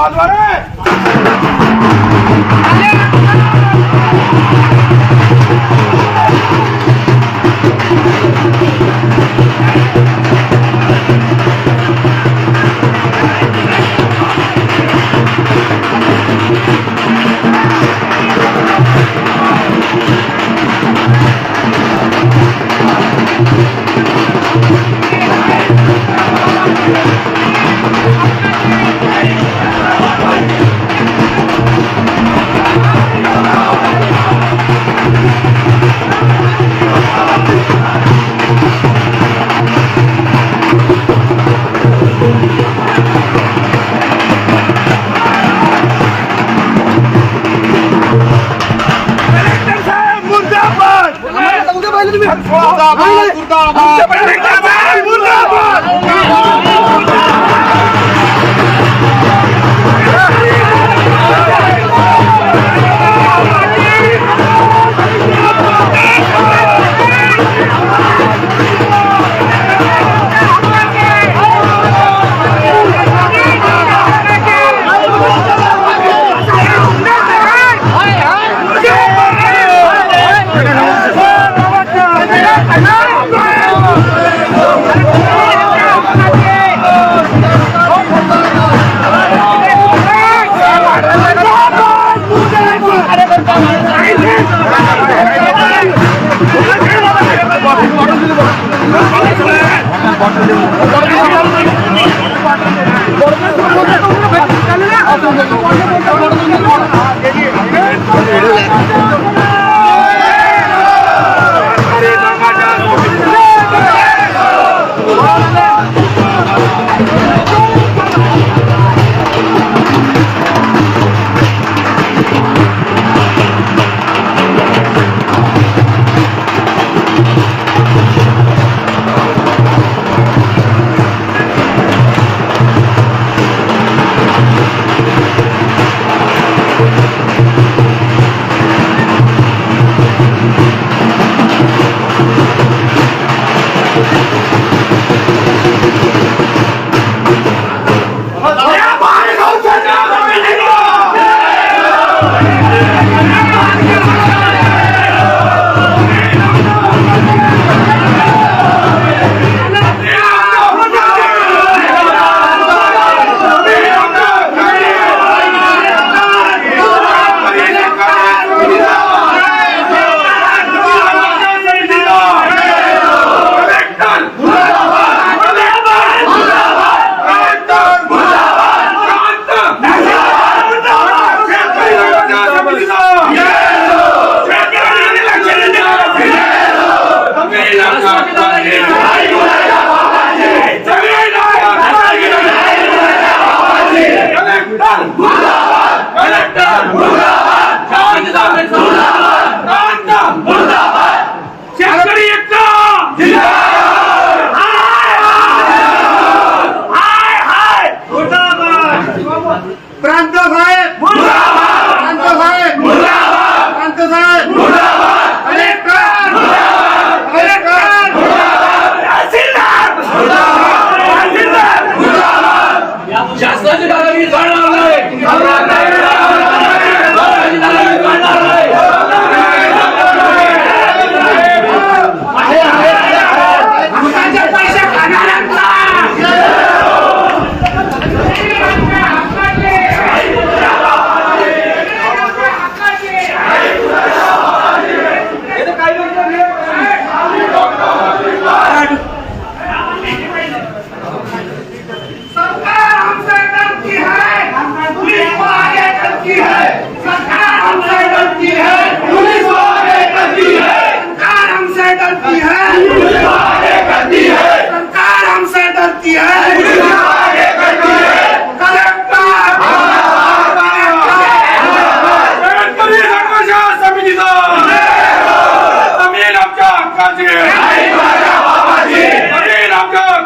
वाजवा रे ਕੱਲ ਨਾ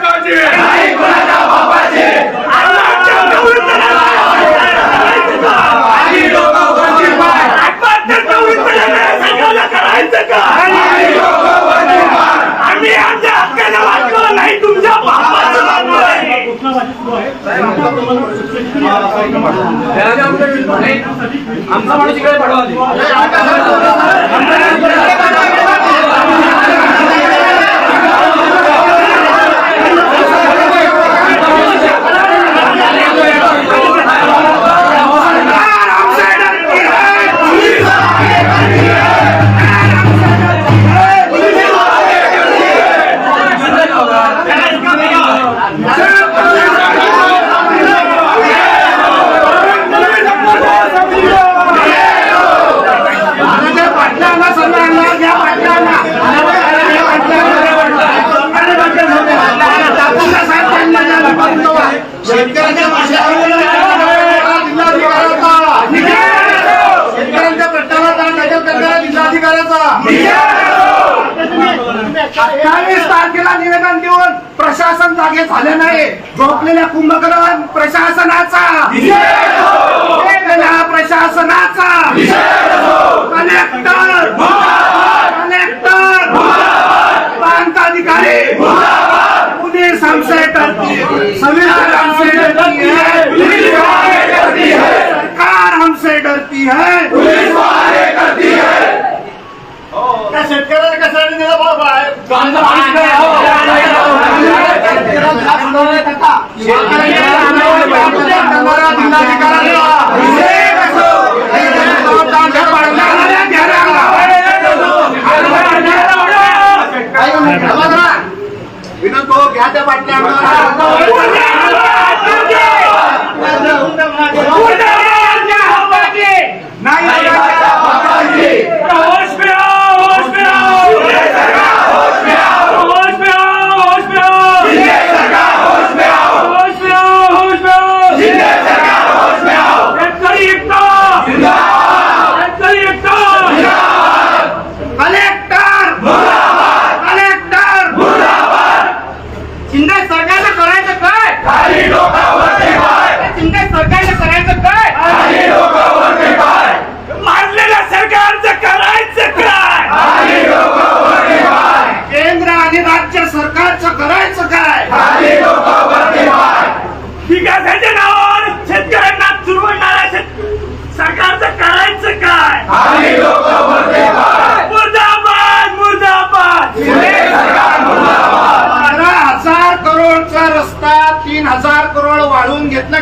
करती है आम्ही आमच्या आमचा माणूस इकडे पडवा प्रशासन जागे झाले नाही. झोपलेल्या कुंभकर्ण प्रशासनाचा. प्रशासनाचा. कलेक्टर. कलेक्टर. प्रांताधिकारी. पुलिस हमसे डरती है संविधान हमसे है. है सरकार हमसे डरती है. करती है शेतकऱ्याला दिला बाबा بابا تا شاگردي مانو تمہارا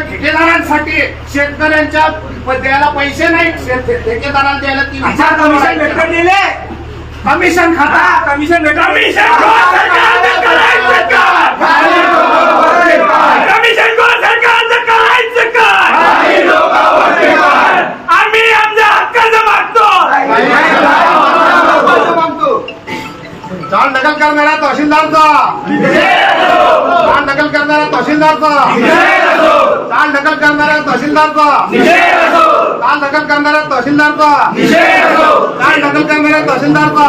ठेकेदारांसाठी शेतकऱ्यांच्या द्यायला पैसे नाही ठेकेदाराला द्यायला तीन हजार कमिशन भेटून दिले कमिशन खाता. कमिशन कमिशन तहसीलदारचा. चाल दखल करणाऱ्या तहसीलदारचा. चाल दखल करणाऱ्या तहसीलदारचा. चाल दखल करणाऱ्या तहसीलदारचा. चाल दखल करणाऱ्या तहसीलदारचा.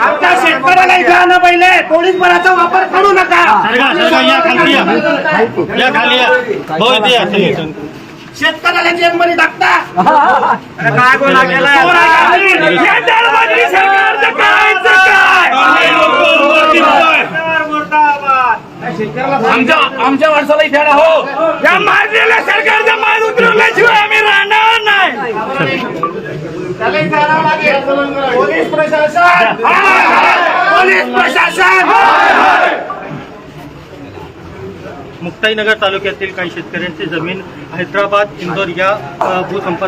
आमच्या शेतकऱ्याला इथे आणा पहिले. पोलीस बलाचा वापर करू नका. शेतकऱ्याला जेलमध्ये टाकता. काय बोला सरकारचं करायचं काय? आमच्या आमच्या माणसाला इथे आणा, हो. या मारलेल्या सरकारचा माल उतरवल्याशिवाय आम्ही राहणार नाही. त्याला इथे लागेल. पोलीस प्रशासन. पोलीस प्रशासन. मुक्ताईनगर तालुक्यातील काही शेतकऱ्यांची जमीन हैदराबाद इंदोर या अ, भूसंपादन